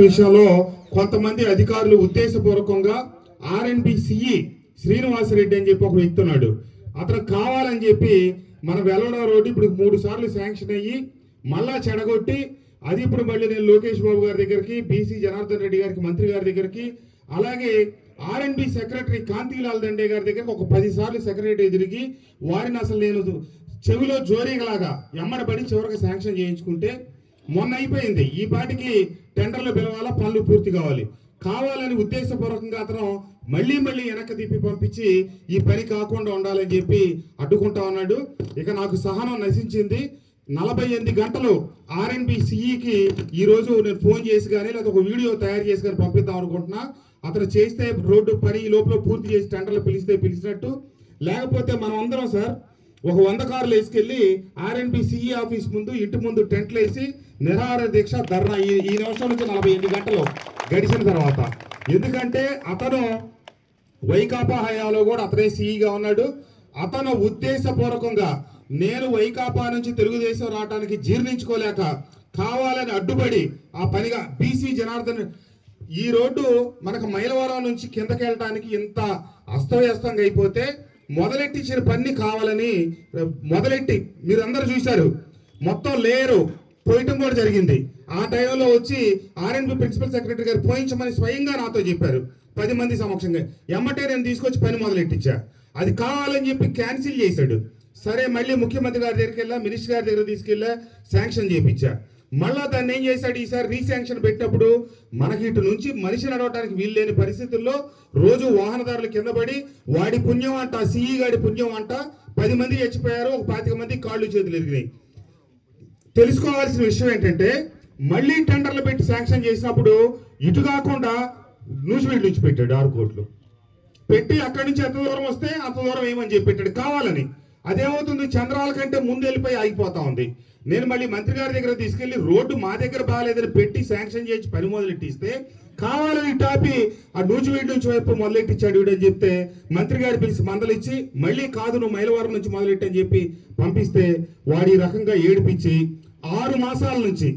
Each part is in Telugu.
విషయంలో కొంతమంది అధికారులు ఉద్దేశపూర్వకంగా ఆర్ఎన్బి సిఈ శ్రీనివాసరెడ్డి అని చెప్పి ఒక వ్యక్తి ఉన్నాడు అతను కావాలని చెప్పి మన వెలవడ రోడ్డు ఇప్పుడు మూడు సార్లు శాంక్షన్ అయ్యి మళ్ళా చెడగొట్టి అది ఇప్పుడు మళ్ళీ నేను లోకేష్ బాబు గారి దగ్గరికి బీసీ జనార్దన్ రెడ్డి గారికి మంత్రి గారి దగ్గరికి అలాగే ఆర్ఎన్బి సెక్రటరీ కాంతిలాల్ దండే గారి దగ్గరికి ఒక పది సార్లు సెక్రటరీ తిరిగి వారిని అసలు నేను చెవిలో జోరీగలాగా ఎమ్మడబడి చివరికి శాంక్షన్ చేయించుకుంటే మొన్న అయిపోయింది. ఈ పాటికి టెండర్లు పిలవాలా పనులు పూర్తి కావాలి. కావాలని ఉద్దేశపూర్వకంగా అతను మళ్ళీ మళ్ళీ వెనక్కి తిప్పి పంపించి ఈ పని కాకుండా ఉండాలని చెప్పి అడ్డుకుంటా ఉన్నాడు. ఇక నాకు సహనం నశించింది. నలభై ఎనిమిది గంటలు ఆర్ఎన్బి సిఈకి ఈ రోజు నేను ఫోన్ చేసి కానీ లేదా ఒక వీడియో తయారు చేసి కానీ పంపిద్దాం అనుకుంటున్నా. అతను చేస్తే రోడ్డు పని ఈ లోపల పూర్తి చేసి టెండర్లు పిలిస్తే పిలిచినట్టు. లేకపోతే మనం అందరం సార్ ఒక వంద కార్లు వేసుకెళ్ళి ఆర్ఎన్బి సిఈ ఆఫీస్ ముందు ఇంటి ముందు టెంట్లు వేసి నిరాహార దీక్ష ధర్నా ఈ ఈ నిమిషం నుంచి నలభై ఎనిమిది గంటలు గడిచిన తర్వాత. ఎందుకంటే అతను వైకాపా హయాలో కూడా అతనే సీఈగా ఉన్నాడు. అతను ఉద్దేశపూర్వకంగా నేను వైకాపా నుంచి తెలుగుదేశం రావడానికి జీర్ణించుకోలేక కావాలని అడ్డుపడి ఆ పనిగా బీసీ జనార్దన్ ఈ రోడ్డు మనకు మైలవరం నుంచి కిందకి వెళ్ళటానికి ఇంత అస్తవ్యస్తంగా అయిపోతే మొదలెట్టించిన పని కావాలని మొదలెట్టి మీరు అందరు చూశారు. మొత్తం లేరు పోయటం కూడా జరిగింది. ఆ టైంలో వచ్చి ఆర్ఎన్బి ప్రిన్సిపల్ సెక్రటరీ గారు పోయించమని స్వయంగా నాతో చెప్పారు. పది మంది సమక్షంగా. ఎమ్మటే నేను తీసుకొచ్చి పని మొదలెట్టించా. అది కావాలని చెప్పి క్యాన్సిల్ చేశాడు. సరే మళ్ళీ ముఖ్యమంత్రి గారి దగ్గరికి వెళ్ళా మినిస్టర్ గారి దగ్గర తీసుకెళ్ళా శాంక్షన్ చేయించా. మళ్ళా దాన్ని ఏం చేశాడు? ఈసారి రీశాంక్షన్ పెట్టినప్పుడు మనకి ఇటు నుంచి మనిషి నడవటానికి వీలు లేని పరిస్థితుల్లో రోజు వాహనదారులు కింద పడి వాడి పుణ్యం అంట సిఈ గాడి పుణ్యం అంట పది మంది చచ్చిపోయారు ఒక పాతిక మంది కాళ్ళు చేతులు ఎరిగినాయి. తెలుసుకోవాల్సిన విషయం ఏంటంటే మళ్ళీ టెండర్లు పెట్టి శాంక్షన్ చేసినప్పుడు ఇటు కాకుండా నూజివీడు నుంచి పెట్టాడు ఆరు కోట్లు. పెట్టి అక్కడి నుంచి ఎంత దూరం వస్తే అంత దూరం ఏమని చెప్పి పెట్టాడు కావాలని. అదేమవుతుంది? చంద్రాల కంటే ముందు వెళ్ళిపోయి ఆగిపోతా ఉంది. నేను మళ్ళీ మంత్రి గారి దగ్గర తీసుకెళ్ళి రోడ్డు మా దగ్గర బాగాలేదని పెట్టి శాంక్షన్ చేసి పని మొదలెట్టిస్తే కావాలని టాపి ఆ నూజివీడు నుంచి వైపు మొదలెట్టించాడు వీడని చెప్తే మంత్రి గారు పిలిచి మందలిచ్చి మళ్ళీ కాదు నువ్వు మైలవరం నుంచి మొదలెట్టని చెప్పి పంపిస్తే వాడి రకంగా ఏడిపించి ఆరు మాసాల నుంచి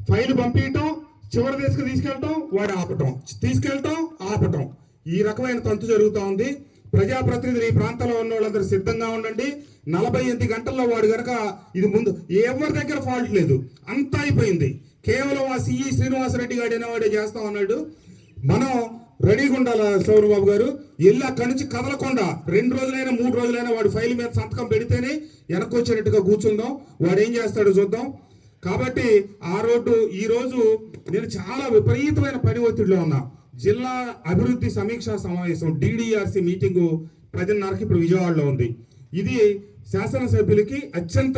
ఫైల్ పంపించటం చివరి దశకు తీసుకెళ్ళటం వాడు ఆపటం తీసుకెళ్ళటం ఆపటం. ఈ రకమైన తంతు జరుగుతూ ఉంది. ప్రజాప్రతినిధులు ఈ ప్రాంతంలో ఉన్న వాళ్ళందరూ సిద్ధంగా ఉండండి. నలభై ఎనిమిది గంటల్లో వాడు కనుక ఇది ముందు ఎవరి దగ్గర ఫాల్ట్ లేదు. అంతా అయిపోయింది. కేవలం ఆ సిఈ శ్రీనివాసరెడ్డి గారు అనేవాడే చేస్తా ఉన్నాడు. మనం రెడీగా ఉండాలి సౌరబాబు గారు? వెళ్ళి అక్కడి నుంచి కదలకుండా రెండు రోజులైనా మూడు రోజులైనా వాడు ఫైల్ మీద సంతకం పెడితేనే వెనక్కి వచ్చేటట్టుగా కూర్చుందాం. వాడు ఏం చేస్తాడో చూద్దాం. కాబట్టి ఆ రోడ్డు ఈ రోజు నేను చాలా విపరీతమైన పని ఒత్తిడిలో ఉన్నా. జిల్లా అభివృద్ధి సమీక్షా సమావేశం డిడిఆర్సి మీటింగు పదిన్నరకి ఇప్పుడు విజయవాడలో ఉంది. ఇది శాసనసభ్యులకి అత్యంత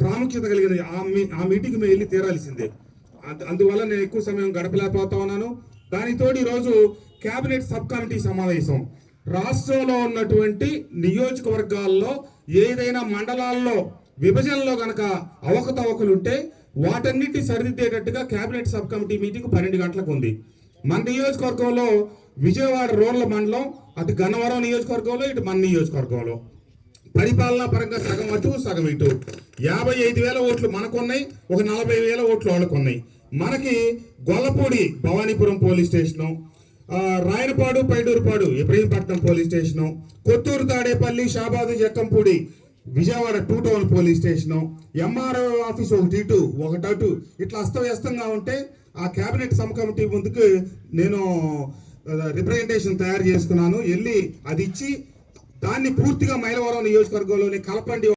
ప్రాముఖ్యత కలిగినది ఆ మీ ఆ మీటింగ్ మేము వెళ్ళి తీరాల్సిందే. అందు- అందువల్ల నేను ఎక్కువ సమయం గడపలేకపోతా ఉన్నాను. దానితోటి ఈరోజు కేబినెట్ సబ్ కమిటీ సమావేశం. రాష్ట్రంలో ఉన్నటువంటి నియోజకవర్గాల్లో ఏదైనా మండలాల్లో విభజనలో గనక అవకతవకలు ఉంటే వాటన్నిటి సరిదిద్దేటట్టుగా కేబినెట్ సబ్ కమిటీ మీటింగ్ పన్నెండు గంటలకు ఉంది. మన నియోజకవర్గంలో విజయవాడ రూరల్ మండలం అటు గన్నవరం నియోజకవర్గంలో ఇటు మన నియోజకవర్గంలో. పరిపాలనా పరంగా సగం అటు సగం ఇటు. యాభై ఐదు వేల ఓట్లు మనకున్నాయి ఒక నలభై వేల ఓట్లు వాళ్ళకున్నాయి. మనకి Gollapudi Bhavanipuram police station Rayanapadu Paidurupadu Ibrahimpatnam police station Kothuru Tadepalli Shabad Jakkampudi Vijayawada two town police station MRO office ఒకటి ఇటు ఒకటి అటు. ఇట్లా అస్తవ్యస్తంగా ఉంటే ఆ కేబినెట్ సబ్ కమిటీ ముందుకు నేను రిప్రజెంటేషన్ తయారు చేసుకున్నాను. వెళ్ళి అది ఇచ్చి దాన్ని పూర్తిగా మైలవరం నియోజకవర్గంలోని కలపండి